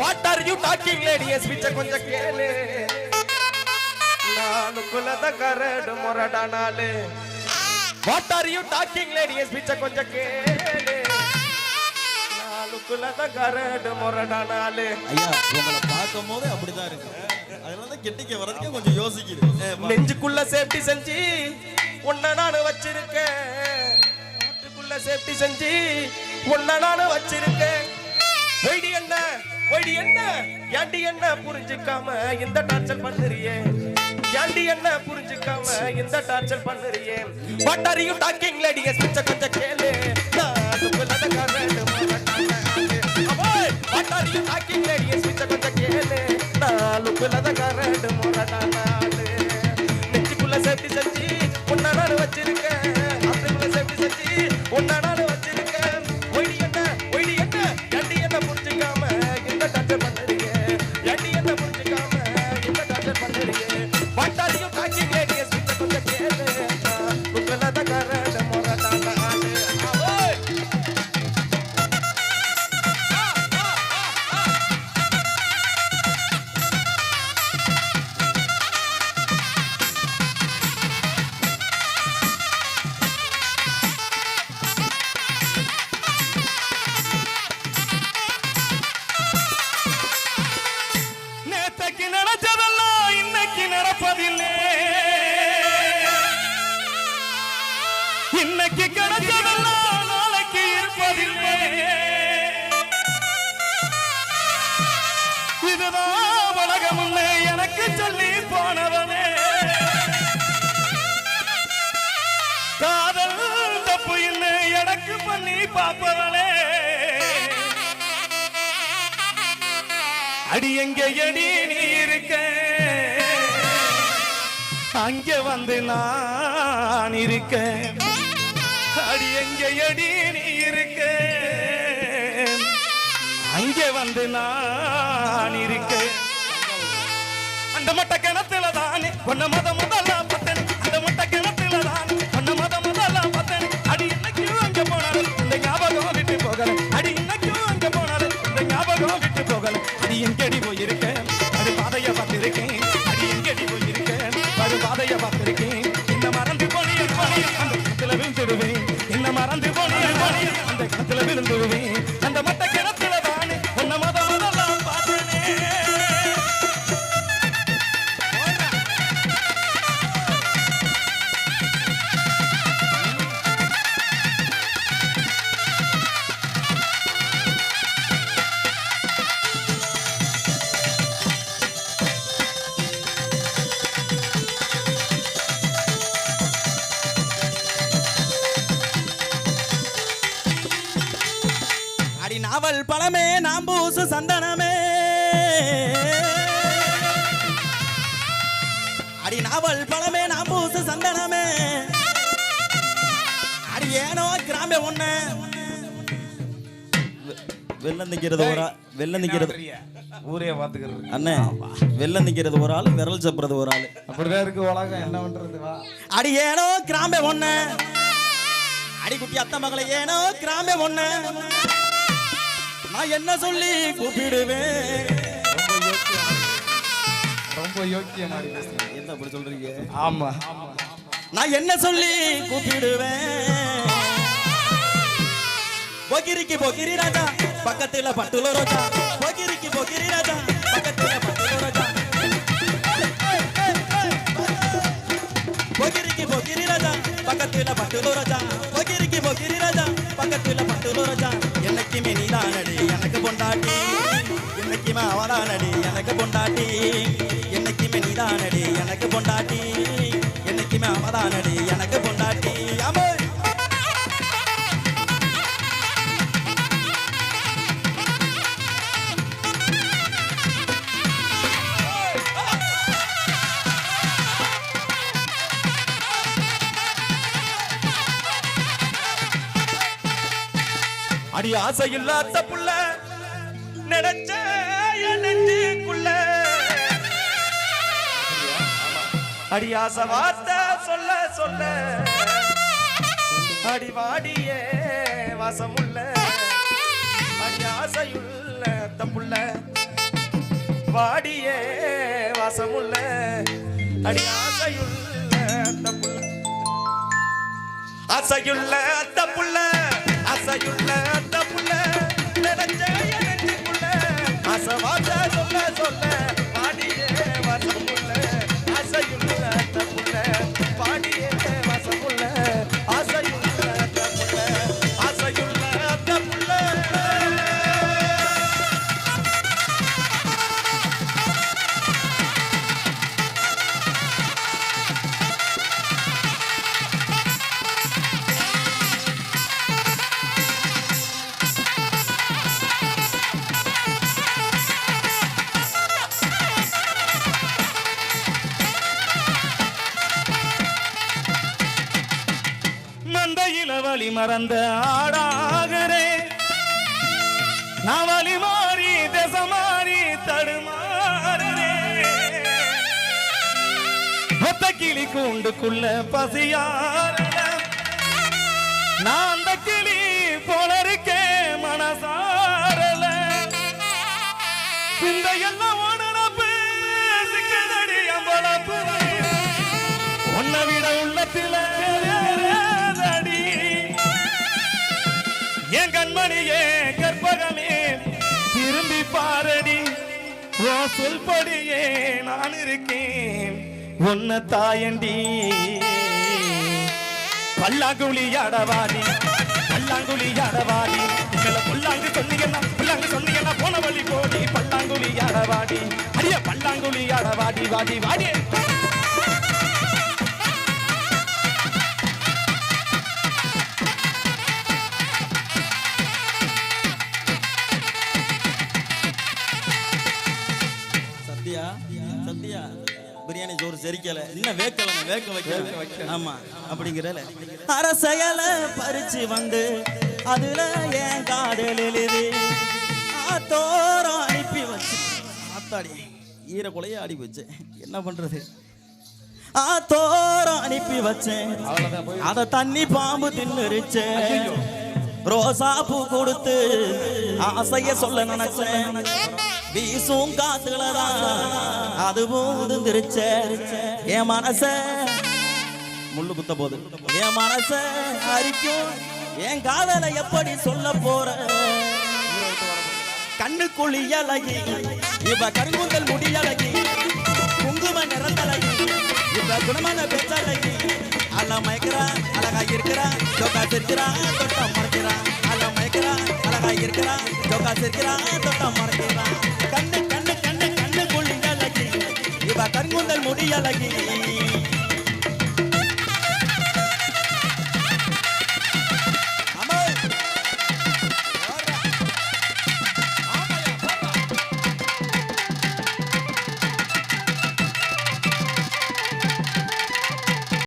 What are you talking lady என் ஸ்பீச்ச கொஞ்சம் கேளு. நாளுக்குள்ளத கரடு முரடா நாளு what are you talking lady என் ஸ்பீச்ச கொஞ்சம் கேளு. நாளுக்குள்ளத கரடு முரடா நாளு ஐயா உங்களை பார்க்கும் போது அப்படிதான் இருக்கு. அதனால தான் கெட்டிக்க வரதுக்கே கொஞ்சம் பா- நெஞ்சுக்குள்ள சேஃப்டி செஞ்சு உன்னை நானு வச்சிருக்கேன். நாட்டுக்குள்ள சேஃப்டி செஞ்சு உன்னை நானு வச்சிருக்கேன். ஒய்டி என்ன? என்ன? ஏண்டி என்ன புரிஞ்சுக்காம இந்த டார்ச்சர் பண்ணுறியே? ஏண்டி என்ன புரிஞ்சுக்காம இந்த torture பண்ணுறியே? What are you talking lady ஸ்பிச்ச கொஞ்சம் கேளு. நாட்டுக்குள்ள கரடு what are you talking lady ஸ்பிச்ச கொஞ்சம் கேளு. நாளுக்குள்ள கரடு முரடா இன்னைக்கு இன்னைக்கு கிடைச்சதெல்லாம் நாளைக்கு இருப்பதில்லை. இதுதான் உலகம்னு எனக்கு சொல்லி போனவனே. காதல் தப்பு இல்லை எனக்கு பண்ணி பார்ப்பவனே. அடி எங்க அடி நீ இருக்க? அங்கே வந்து நான் இருக்க அடி எங்கே அடி நீ இருக்க அங்கே வந்து நான் இருக்க அந்த மட்ட கிணத்துல தானே ஒன்ன மத முதல்ல அந்த கிணத்துல நாவல் பழமே நாம்பூசு சந்தனமே. அடி நாவல் பழமே நாம்பூசு சந்தனமே. அடி ஏனோ கிராம ஒண்ணு. வெள்ளம் நிக்கிறது ஒரு வெள்ளம் நிக்கிறது ஊரே பாத்துக்கிறது அண்ணே வெள்ளம் நிக்கிறது ஒரு ஆள் விரல் சப்புறது ஒரு ஆள். அப்படிதான் இருக்கு உலகம் என்ன பண்றது அடி ஏனோ கிராம ஒண்ணு. அடி குட்டி அத்த மகளை ஏனோ கிராம ஒண்ணு. நான் என்ன சொல்லி கூப்பிடுவேன்? ரொம்ப யோக்கியமா என்ன அப்படி சொல்றீங்க? ஆமா. நான் என்ன சொல்லி கூப்பிடுவேன்? பொகிரிக்கு பொகிரி ராஜா பக்கத்துல பட்டுல ரோஜா. பொகிரிக்கு பொகிரி ராஜா பக்கத்துல பட்டுல ரோஜா. பொகிரிக்கு பொகிரி ராஜா பக்கத்துல பட்டுல ரோஜா. பொகிரிக்கு பொகிரி ராஜா பக்கத்துல பட்டுல ரோஜா. என்னைக்குமே நீதானடி. எனக்கு பொண்டாட்டி. என்னைக்குமே அவதானடி. எனக்கு பொண்டாட்டி. என்னைக்குமே நீதானடி. எனக்கு பொண்டாட்டி. என்னைக்குமே அவதானடி. எனக்கு பொண்டாட்டி. அடி ஆசை இல்லாத புள்ள. நினைச்ச நெஞ்சுக்குள்ள. அடி ஆசை வார்த்தை சொல்ல சொல்ல. அடி வாடியே வாசமுள்ள. அடி ஆசையுள்ள தப்புள்ள. வாடியே வாசமுள்ள. அடி ஆசையுள்ள அந்த புள்ள அசையுள்ள அந்த நினைச்ச நெஞ்சுக்குள்ள அசவாச சொல்ல சொல்ல பாடியே வசமுள்ள மறந்த ஆடாகிறே நான் வழி மாறி தசமாறி மாறி ஒத்த கிளி கூண்டுக்குள்ள பசியார நான் அந்த கிளி போல இருக்கேன் மனசாரல இந்த எல்லாம் உணரப்பு சிக்கதடி அம்பளப்பு உன்னை விட உள்ளத்தில கண்மணியே கற்பகமே திரும்பி பாரடி ஓ சொல்படியே நான் இருக்கேன் உன்ன தாயண்டி. பல்லாங்குழி அடவாடி பல்லாங்குழி அடவாடி உங்களை புல்லாங்கு சொன்னீங்கன்னா புல்லாங்கு சொன்னீங்கன்னா போன வழி போடி பல்லாங்குழி அடவாடி அடிய பல்லாங்குழி அடவாடி வாடி வாடி. பிரியாணி சோறு செரிக்கல. இன்னும் வேக்கல. வேக்க வைக்கல. ஆமா அப்படிங்கிறல. அரசையல பறிச்சு வந்து அதுல என் காதல் எழுது ஆத்தோரம் அனுப்பி வச்சு. ஆத்தாடி ஈர கொலைய ஆடி வச்சேன் என்ன பண்றது? ஆத்தோரம் அனுப்பி வச்சேன். அத தண்ணி பாம்பு தின்னுருச்சேன் ரோசா பூ கொடுத்து ஆசைய சொல்ல நினைச்சேன். வீசும் காத்துலதான் அதுவும் உதிர்ந்துருச்ச என் மனச முள்ளு குத்த போது. என் மனச அரிக்கும். என் காதலை எப்படி சொல்ல போற? கண்ணுக்குழி அழகி இவ கருங்குந்தல் முடியழகி குங்கும நிறந்தலகி இவ குணமான பேச்சழகி. அல்ல மயக்கிறா அழகா இருக்கிறா தொட்டா சிரிக்கிறா தொட்டா மறைக்கிறா இருக்கிறான் மயக்கிறா அழகா இருக்கிறா ஜோக்கா சிரிக்கிறா தொட்டா மறக்கிறான். கண்ணு கண்ணு கண்ணு கண்ணு குழி அழகி இவ கண்குந்தல் முடி அழகி.